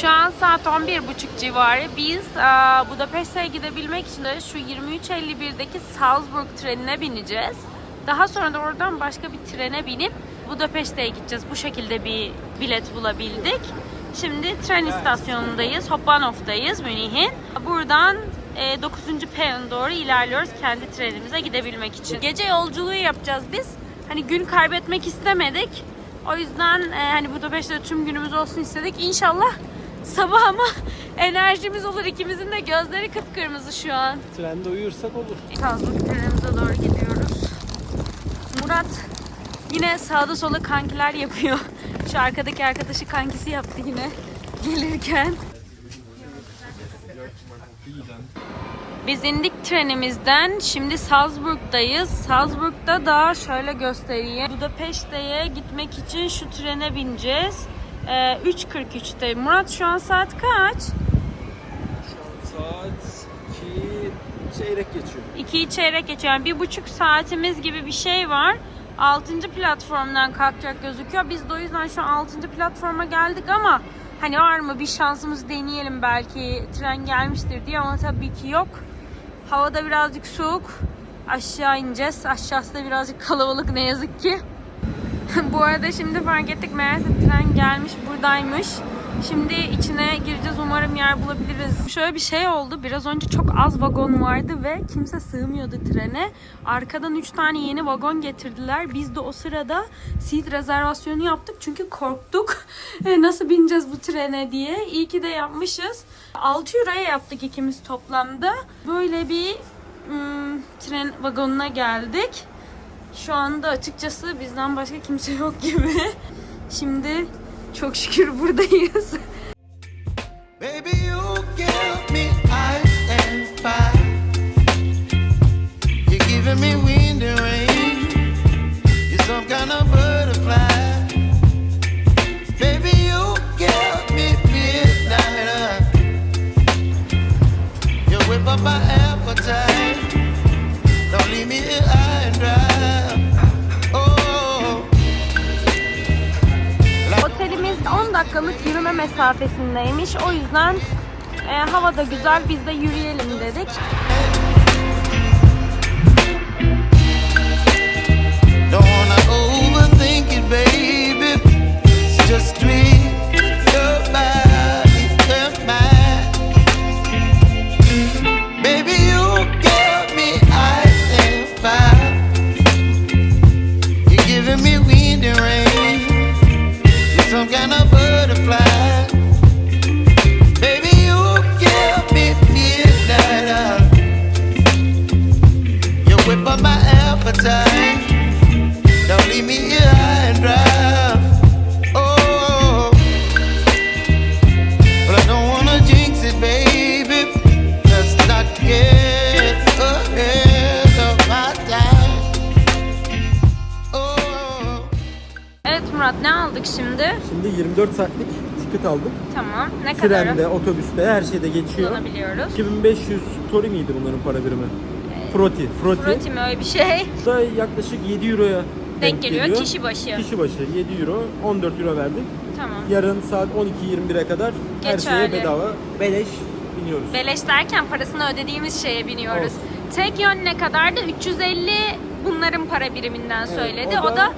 Şu an saat 11.30 civarı. Biz aa, Budapeşte'ye gidebilmek için de şu 23.51'deki Salzburg trenine bineceğiz. Daha sonra da oradan başka bir trene binip Budapeşte'ye gideceğiz. Bu şekilde bir bilet bulabildik. Şimdi tren istasyonundayız. Hauptbahnhof'tayız Münih'in. Buradan e, 9. perona doğru ilerliyoruz kendi trenimize gidebilmek için. Gece yolculuğu yapacağız biz. Hani gün kaybetmek istemedik. O yüzden e, hani Budapeşte'de tüm günümüz olsun istedik. İnşallah sabah ama enerjimiz olur. İkimizin de gözleri kıpkırmızı şu an. Trende uyursak olur. Salzburg trenimize doğru gidiyoruz. Murat yine sağda sola kankiler yapıyor. Şu arkadaki arkadaşı kankisi yaptı yine gelirken. Biz indik trenimizden. Şimdi Salzburg'dayız. Salzburg'da da şöyle göstereyim. Budapeşte'ye gitmek için şu trene bineceğiz. Ee, 3.43'te. Murat şu an saat kaç? Şu an saat 2 çeyrek geçiyor. 2'yi çeyrek geçiyor. Yani bir buçuk saatimiz gibi bir şey var. 6. platformdan kalkacak gözüküyor. Biz de o yüzden şu an 6. platforma geldik ama hani var mı bir şansımız deneyelim belki tren gelmiştir diye ama tabii ki yok. Hava da birazcık soğuk. Aşağı ineceğiz. Aşağısı da birazcık kalabalık ne yazık ki. Bu arada şimdi fark ettik meğerse tren gelmiş buradaymış. Şimdi içine gireceğiz umarım yer bulabiliriz. Şöyle bir şey oldu. Biraz önce çok az vagon vardı ve kimse sığmıyordu trene. Arkadan 3 tane yeni vagon getirdiler. Biz de o sırada seat rezervasyonu yaptık çünkü korktuk. E, Nasıl bineceğiz bu trene diye. İyi ki de yapmışız. 6 euroya yaptık ikimiz toplamda. Böyle bir ım, tren vagonuna geldik. Şu anda açıkçası bizden başka kimse yok gibi. Şimdi çok şükür buradayız. Baby, you give me ice and fire. You're giving me wind and rain. You're some kind of butterfly. Baby, you give me midnight. You whip up my appetite. Don't leave me here dakikalık yürüme mesafesindeymiş. O yüzden e, hava da güzel. Biz de yürüyelim dedik. Don't wanna overthink it, baby. Just tweet saatlik ticket aldık. Tamam. Ne kadar Trende, otobüste her şeyde geçiyor. kullanabiliyoruz? 2500 tori miydi bunların para birimi? Froti, froti. Proti mi öyle bir şey? Da yaklaşık 7 euroya Denk geliyor kişi başı. Kişi başı 7 euro, 14 euro verdik. Tamam. Yarın saat 12.21'e kadar her Geçerli. şeye bedava, beleş biniyoruz. Beleş derken parasını ödediğimiz şeye biniyoruz. Olsun. Tek yön ne kadardı? 350 bunların para biriminden söyledi. o O da, da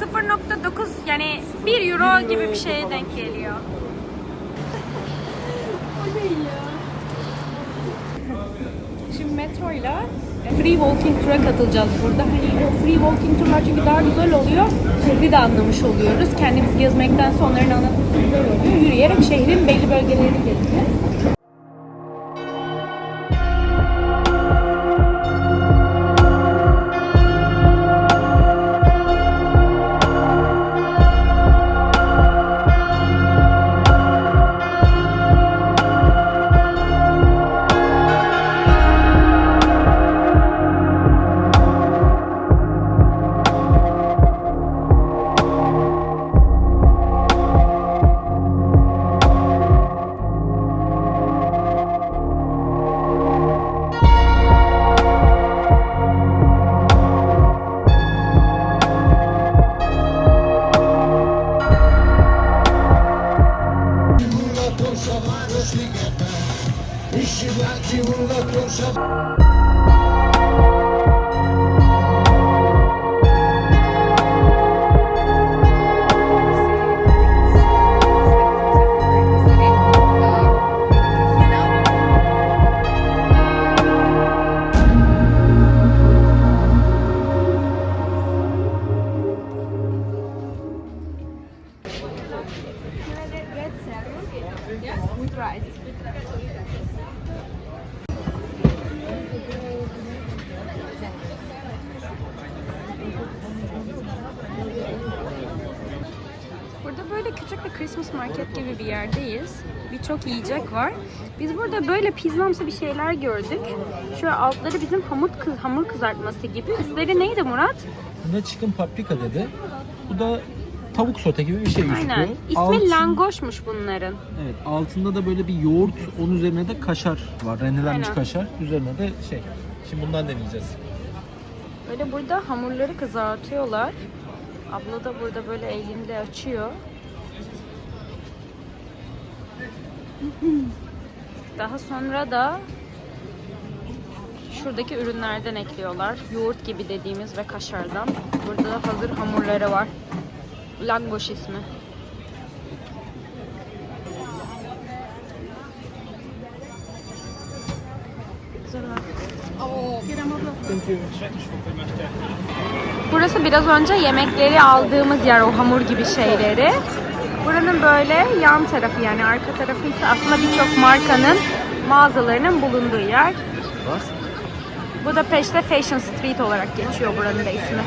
0.9 yani 1 euro gibi bir şeye falan denk bir şey. geliyor. Şimdi metroyla free walking tura katılacağız burada. Hani o free walking turlar çünkü daha güzel oluyor. Şehri de anlamış oluyoruz. Kendimiz gezmekten onların anlatması güzel oluyor. Yürüyerek şehrin belli bölgelerini gezeceğiz. Böyle küçük bir Christmas market gibi bir yerdeyiz. Birçok yiyecek var. Biz burada böyle pizzamsı bir şeyler gördük. Şöyle altları bizim hamur, kız, hamur kızartması gibi. Üstleri neydi Murat? Buna chicken paprika dedi. Bu da tavuk sote gibi bir şey üstü. Aynen. İsmi Altın- langoşmuş bunların. Evet, altında da böyle bir yoğurt, onun üzerine de kaşar var. Rendelenmiş Aynen. kaşar. Üzerine de şey. Şimdi bundan deneyeceğiz. Böyle burada hamurları kızartıyorlar. Abla da burada böyle elinde açıyor. Daha sonra da şuradaki ürünlerden ekliyorlar. Yoğurt gibi dediğimiz ve kaşardan. Burada da hazır hamurları var. Langoş ismi. Burası biraz önce yemekleri aldığımız yer, o hamur gibi şeyleri. Buranın böyle yan tarafı yani arka tarafı ise aslında birçok markanın mağazalarının bulunduğu yer. Bu da Peşte Fashion Street olarak geçiyor buranın da ismi.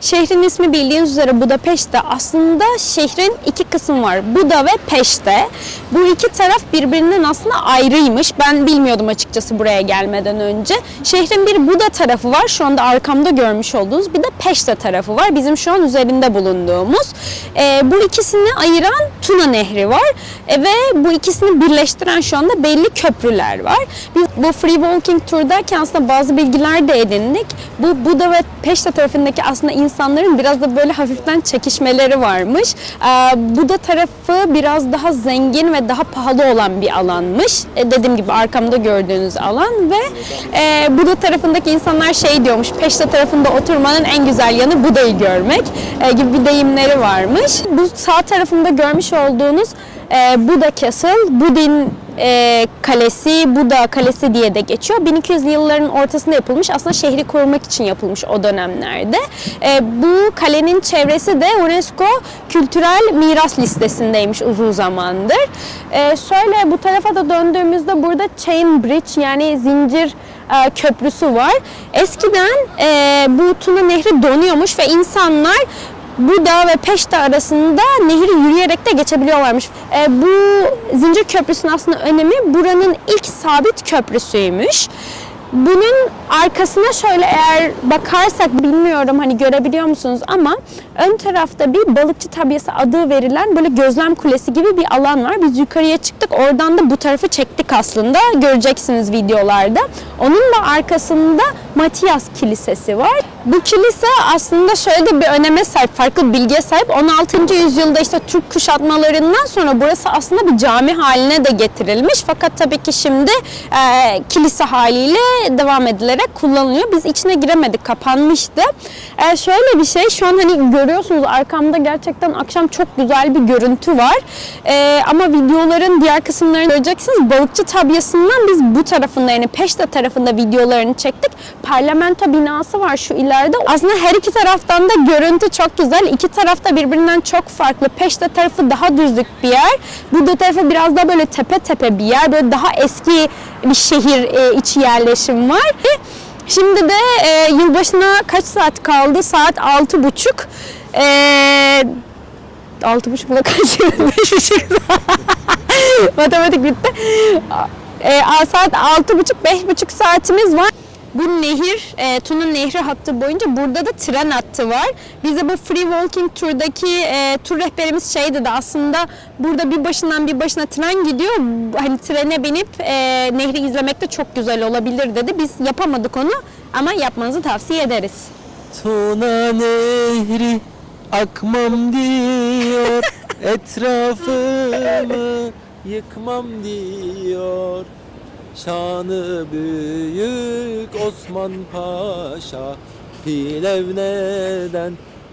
Şehrin ismi bildiğiniz üzere Budapeşte. Aslında şehrin iki kısım var. Buda ve Peşte. Bu iki taraf birbirinden aslında ayrıymış. Ben bilmiyordum açıkçası buraya gelmeden önce. Şehrin bir Buda tarafı var. Şu anda arkamda görmüş olduğunuz. Bir de Peşte tarafı var. Bizim şu an üzerinde bulunduğumuz. Ee, bu ikisini ayıran Tuna Nehri var. Ee, ve bu ikisini birleştiren şu anda belli köprüler var. Biz bu free walking turdayken aslında bazı bilgiler de edindik. Bu Buda ve Peşte tarafındaki aslında insanların biraz da böyle hafiften çekişmeleri varmış. Ee, Buda tarafı biraz daha zengin ve daha pahalı olan bir alanmış. Ee, dediğim gibi arkamda gördüğünüz alan ve e, Buda tarafındaki insanlar şey diyormuş. Peşte tarafında oturmanın en güzel yanı Buda'yı görmek e, gibi bir deyimleri varmış. Bu sağ tarafımda görmüş olduğunuz e, Buda Castle, Budin e, kalesi, Buda Kalesi diye de geçiyor. 1200'lü yılların ortasında yapılmış. Aslında şehri korumak için yapılmış o dönemlerde. E, bu kalenin çevresi de UNESCO Kültürel Miras listesindeymiş uzun zamandır. E, şöyle bu tarafa da döndüğümüzde burada Chain Bridge yani zincir e, köprüsü var. Eskiden e, bu Tuna Nehri donuyormuş ve insanlar Buda ve Peşte arasında nehri yürüyerek de geçebiliyorlarmış. E, bu zincir köprüsünün aslında önemi buranın ilk sabit köprüsüymüş. Bunun arkasına şöyle eğer bakarsak bilmiyorum hani görebiliyor musunuz ama ön tarafta bir balıkçı tabyası adı verilen böyle gözlem kulesi gibi bir alan var. Biz yukarıya çıktık oradan da bu tarafı çektik aslında göreceksiniz videolarda. Onun da arkasında Matias Kilisesi var. Bu kilise aslında şöyle de bir öneme sahip, farklı bilgiye sahip. 16. yüzyılda işte Türk kuşatmalarından sonra burası aslında bir cami haline de getirilmiş. Fakat tabii ki şimdi e, kilise haliyle devam edilerek kullanılıyor. Biz içine giremedik, kapanmıştı. E, şöyle bir şey, şu an hani görüyorsunuz arkamda gerçekten akşam çok güzel bir görüntü var. E, ama videoların diğer kısımlarını göreceksiniz. Balıkçı tabyasından biz bu tarafında yani Peşte tarafında videolarını çektik. Parlamento binası var şu ileride. Aslında her iki taraftan da görüntü çok güzel. İki tarafta birbirinden çok farklı. Peşte tarafı daha düzlük bir yer. Burada tarafı biraz da böyle tepe tepe bir yer. Böyle daha eski bir şehir e, içi yerleşim var. Şimdi de e, yılbaşına kaç saat kaldı? Saat altı buçuk. E, altı buçuk mu kaç? Beş buçuk. Matematik bitti. E, saat altı buçuk, beş buçuk saatimiz var. Bu nehir, e, Tuna Nehri hattı boyunca burada da tren hattı var. Bize bu free walking turdaki e, tur rehberimiz şey dedi aslında burada bir başından bir başına tren gidiyor. Hani trene binip e, nehri izlemek de çok güzel olabilir dedi. Biz yapamadık onu ama yapmanızı tavsiye ederiz. Tuna nehri akmam diyor etrafımı yıkmam diyor Şanı büyük Osman Paşa Pilevne'den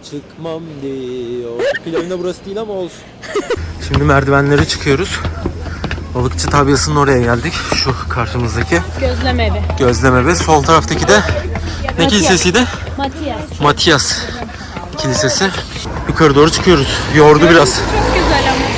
çıkmam diyor Pilevne burası değil ama olsun Şimdi merdivenlere çıkıyoruz Balıkçı tabyasının oraya geldik şu karşımızdaki Gözlem evi. gözleme ve sol taraftaki de ne kilisesiydi? Matias. Matias Kilisesi. yukarı doğru çıkıyoruz. Yordu biraz. Çok güzel ama.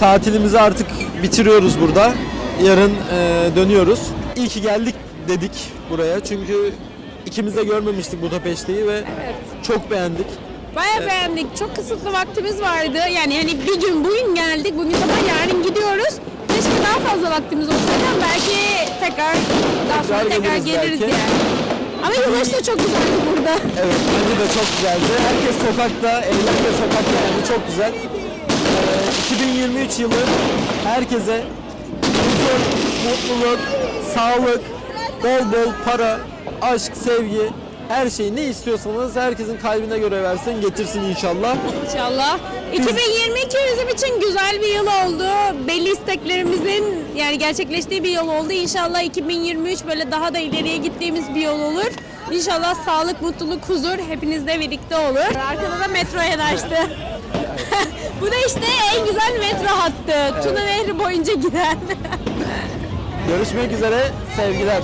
Tatilimizi artık bitiriyoruz burada. Yarın e, dönüyoruz. İyi ki geldik dedik buraya çünkü ikimiz de görmemiştik Budapeşte'yi ve çok beğendik. Bayağı beğendik. Çok kısıtlı vaktimiz vardı. Yani hani bir gün bugün geldik. Bugün sabah yarın gidiyoruz. Keşke daha fazla vaktimiz olsaydı. ama Belki tekrar daha sonra Tekrar tekrar geliriz geliriz belki. yani. Ama yılbaşı da çok güzeldi burada. Evet bence de çok güzeldi. Herkes sokakta, evler de sokakta yani çok güzel. Ee, 2023 yılı herkese huzur, mutluluk, sağlık, bol bol para, aşk, sevgi, her şeyi ne istiyorsanız herkesin kalbine göre versin, getirsin inşallah. İnşallah. 2022 bizim için güzel bir yıl oldu. Belli isteklerimizin yani gerçekleştiği bir yıl oldu. İnşallah 2023 böyle daha da ileriye gittiğimiz bir yol olur. İnşallah sağlık, mutluluk, huzur hepinizle birlikte olur. Arkada da metro yanaştı. Bu da işte en güzel metro hattı. Tuna Nehri boyunca giden. Görüşmek üzere, sevgiler.